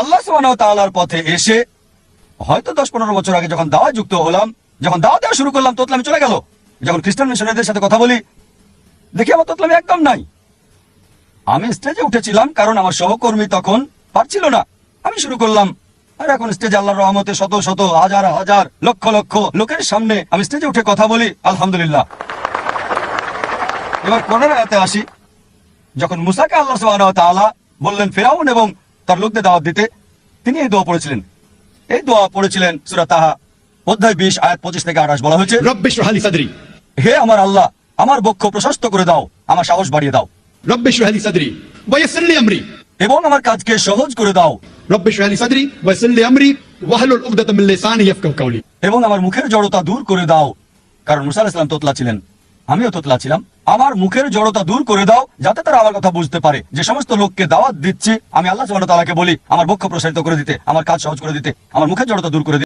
আল্লাহ ওয়া পথে এসে হয়তো দশ পনেরো বছর আগে যখন দাওয়া যুক্ত হলাম, যখন দাওয়া দেওয়া শুরু করলাম, তোতলামি চলে গেল। যখন খ্রিস্টান মিশনারিদের সাথে কথা বলি, দেখি আমার তোতলামি একদম নাই। আমি স্টেজে উঠেছিলাম কারণ আমার সহকর্মী তখন পারছিল না। আমি শুরু করলাম, আর এখন স্টেজে আল্লাহর রহমতে শত শত, হাজার হাজার, লক্ষ লক্ষ লোকের সামনে আমি স্টেজে উঠে কথা বলি, আলহামদুলিল্লাহ। এবার কোরআনের আয়াতে আসি, যখন মুসাকে আল্লাহ সুবহানাহু ওয়া তাআলা বললেন, ফেরাউন এবং তার লোকদের দাওয়াত দিতে তিনি এই দোয়া পড়েছিলেন। এই দোয়া পড়েছিলেন সুরা তাহা অধ্যায় বিশ আয়াত পঁচিশ থেকে আঠাশ বলা হয়েছে হে আমার আল্লাহ আমার বক্ষ প্রশস্ত করে দাও আমার সাহস বাড়িয়ে দাও। এবং আমার কাজকে সহজ করে দাও। এবং আমার মুখের জড়তা দূর করে দাও। কারণ মুসাল ইসলাম তোতলা ছিলেন। আমিও তোতলা ছিলাম। আমার মুখের জড়তা দূর করে দাও, যাতে তারা আমার কথা বুঝতে পারে। যে সমস্ত লোককে দাওয়াত দিচ্ছি, আমি আল্লাহ তালাকে বলি, আমার বক্ষ প্রসারিত করে দিতে, আমার কাজ সহজ করে দিতে, আমার মুখের জড়তা দূর করে